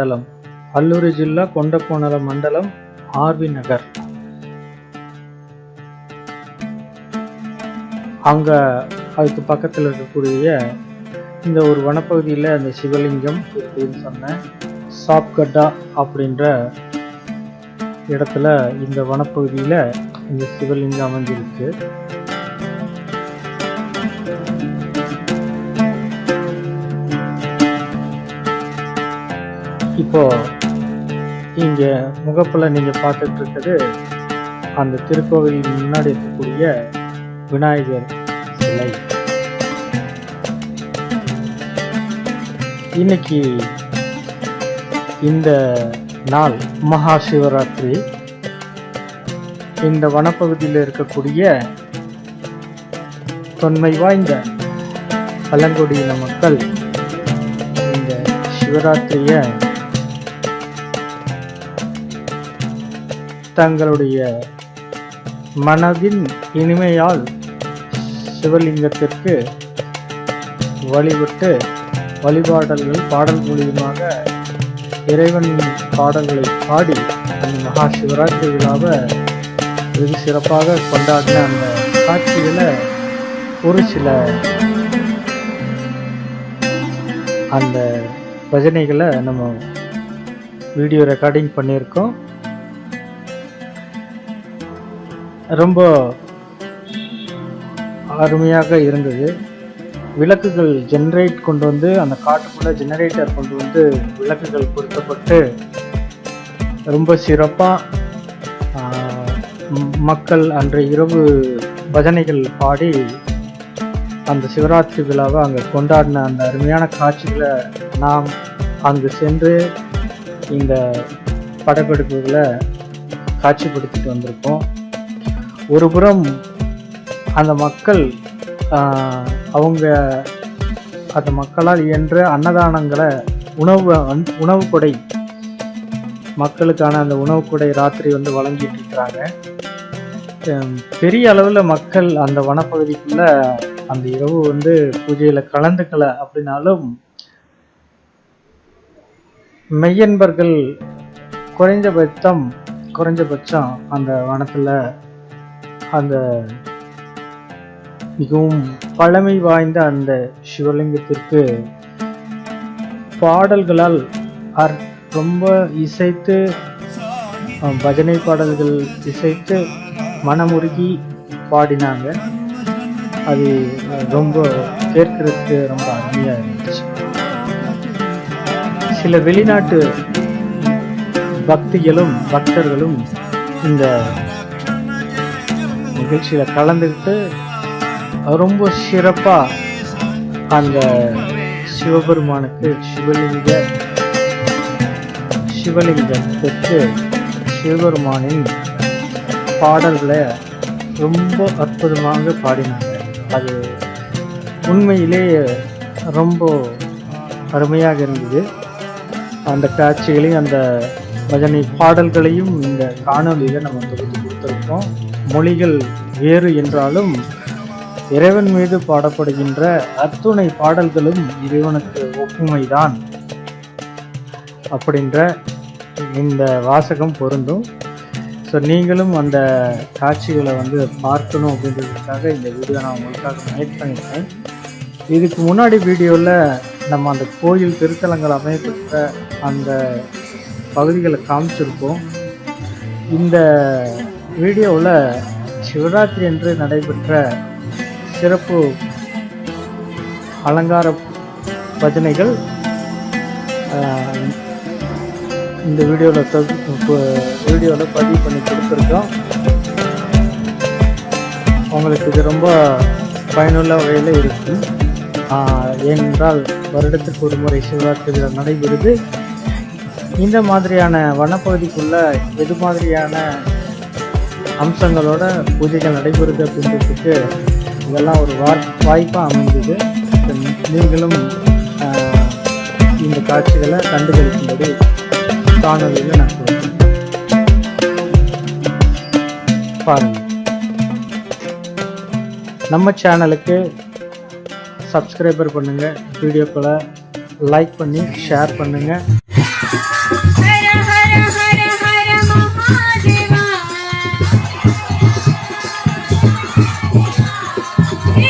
మండలం అల్లూరు జిల్లా కొండకోనల మండలం ஆர்வி நகர் அங்கே அதுக்கு பக்கத்தில் இருக்கக்கூடிய இந்த ஒரு வனப்பகுதியில் அந்த சிவலிங்கம் இருக்குதுன்னு சொன்னேன் சாப்கட்டா அப்படின்ற இடத்துல இந்த வனப்பகுதியில் இந்த சிவலிங்கம் அமைஞ்சிருக்கு இப்போ இங்கே முகப்பில் நீங்கள் பார்த்துட்டு இருக்கிறது அந்த திருக்கோவிலின் முன்னாடி இருக்கக்கூடிய விநாயகர் சிலை. இன்னைக்கு இந்த நாள் மகா சிவராத்திரி. இந்த வனப்பகுதியில் இருக்கக்கூடிய தொன்மை வாய்ந்த பழங்குடியின மக்கள் இந்த சிவராத்திரியை தங்களுடைய மனதின் இனிமையால் சிவலிங்கத்திற்கு வழிபட்டு வழிபாடல்கள் பாடல் மூலியமாக இறைவன் பாடல்களை பாடி அந்த மகா சிவராத்திரி விழாவை வெகு சிறப்பாக கொண்டாடின அந்த காட்சிகளை ஒரு சில அந்த பஜனைகளை நம்ம வீடியோ ரெக்கார்டிங் பண்ணியிருக்கோம். ரொம்ப அருமையாக இருந்தது. விளக்குகள் ஜென்ரேட் கொண்டு வந்து அந்த காட்டுக்குள்ளே ஜெனரேட்டர் கொண்டு வந்து விளக்குகள் பொருத்தப்பட்டு ரொம்ப சிறப்பாக மக்கள் அன்றைய இரவு பஜனைகள் பாடி அந்த சிவராத்திரி விழாவை அங்கே கொண்டாடின அந்த அருமையான காட்சிகளை நாம் அங்கு சென்று இந்த படப்பிடிப்புகளை காட்சிப்படுத்திட்டு வந்திருக்கோம். ஒரு புறம் அந்த மக்கள் அவங்க அந்த மக்களால் இயன்ற அன்னதானங்களை உணவு உணவு கொடை மக்களுக்கான அந்த உணவு கொடை ராத்திரி வந்து வழங்கிட்டு இருக்கிறாங்க. பெரிய அளவில் மக்கள் அந்த வனப்பகுதிக்குள்ள அந்த இரவு வந்து பூஜையில் கலந்துக்கல அப்படின்னாலும் மெய்யன்பர்கள் குறைஞ்சபட்சம் குறைஞ்சபட்சம் அந்த வனத்தில் அந்த மிகவும் பழமை வாய்ந்த அந்த சிவலிங்கத்திற்கு பாடல்களால் அர்- ரொம்ப இசைத்து பஜனை பாடல்கள் இசைத்து மனமுருகி பாடினாங்க. அது ரொம்ப கேட்கறதுக்கு ரொம்ப அருமையாக இருந்துச்சு. சில வெளிநாட்டு பக்திகளும் பக்தர்களும் இந்த நிகழ்ச்சியில் கலந்துக்கிட்டு ரொம்ப சிறப்பாக அந்த சிவபெருமானுக்கு சிவலிங்க சிவலிங்கத்திற்கு சிவபெருமானின் பாடல்களை ரொம்ப அற்புதமாக பாடினாங்க. அது உண்மையிலே ரொம்ப அருமையாக இருந்தது. அந்த காட்சிகளையும் அந்த பஜனை பாடல்களையும் இந்த காணொலியில் நம்ம தொகுத்து கொடுத்துருக்கோம். மொழிகள் வேறு என்றாலும் இறைவன் மீது பாடப்படுகின்ற அத்துணை பாடல்களும் இறைவனுக்கு ஒப்புமைதான் அப்படின்ற இந்த வாசகம் பொருந்தும். ஸோ நீங்களும் அந்த காட்சிகளை வந்து பார்க்கணும் அப்படின்றதுக்காக இந்த வீடியோ நான் உங்களுக்காக மேக் பண்ணியிருக்கேன். இதுக்கு முன்னாடி வீடியோவில் நம்ம அந்த கோயில் திருத்தலங்கள் அமையப்பட்ட அந்த பகுதிகளை காமிச்சிருக்கோம். இந்த வீடியோவில் சிவராத்திரி என்று நடைபெற்ற சிறப்பு அலங்கார பஜனைகள் இந்த வீடியோவில் வீடியோவில் பதிவு பண்ணி கொடுத்துருக்கோம். உங்களுக்கு இது ரொம்ப பயனுள்ள வகையில் இருக்கும். ஏனென்றால் வருடத்துக்கு ஒரு முறை சிவராத்திரி விழா நடைபெறுது. இந்த மாதிரியான வனப்பகுதிக்குள்ளே எது மாதிரியான அம்சங்களோட பூஜைகள் நடைபெறுது அப்படின்றதுக்கு இதெல்லாம் ஒரு வார் வாய்ப்பாக அமைந்தது நீங்களும் இந்த காட்சிகளை கண்டுகளிக்கும்படி காணொலியில் நான் சொல்கிறேன் பாருங்க. நம்ம சேனலுக்கு சப்ஸ்கிரைபர் பண்ணுங்கள் வீடியோக்களை லைக் பண்ணி ஷேர் பண்ணுங்கள்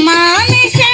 মানুষে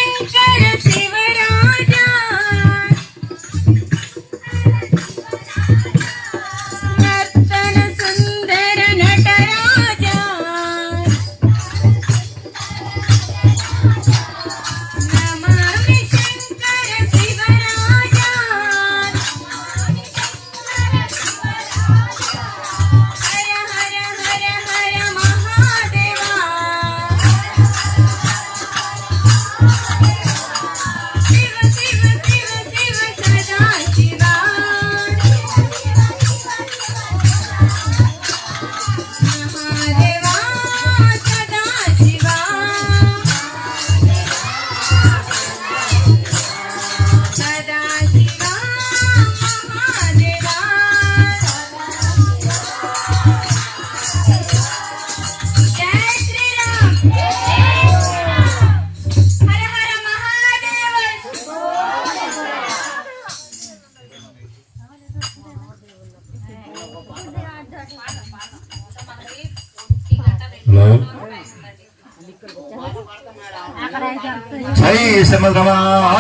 జై సమరమా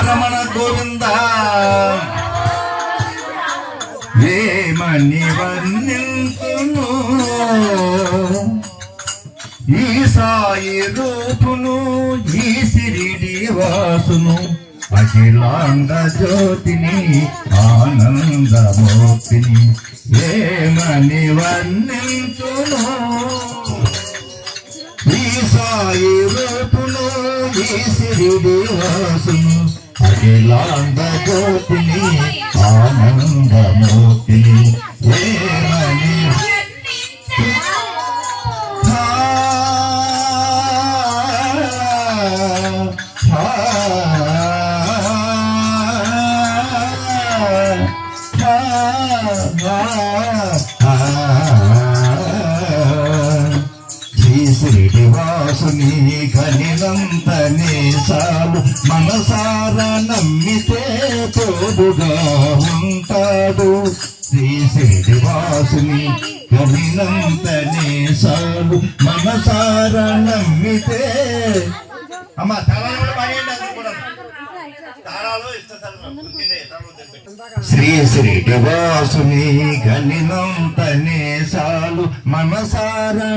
రమణ గోవింద. వేమణి వర్ణింతును. ఈ సాయి రూపును ఈ సిరిడి వాసును అఖిలాంగ జ్యోతిని ఆనందమూర్తిని వేమణి వర్ణింతును. ఏ వైపును వేసిరి దేవాసును అఖిలాండ కోటిని ఆనందమూర్తిని వేమని Ah, ah, ah, ah. శ్రీనివాసుని కనిలంతనే సాలు మనసార నమ్మితే తోడుగా ఉంటాడు. శ్రీ శ్రీనివాసుని కనిలంతనే సాలు మనసారా నమ్మితే శ్రీ శ్రీ శ్రీనివాసుని గనినంతనే సాలు మనసారా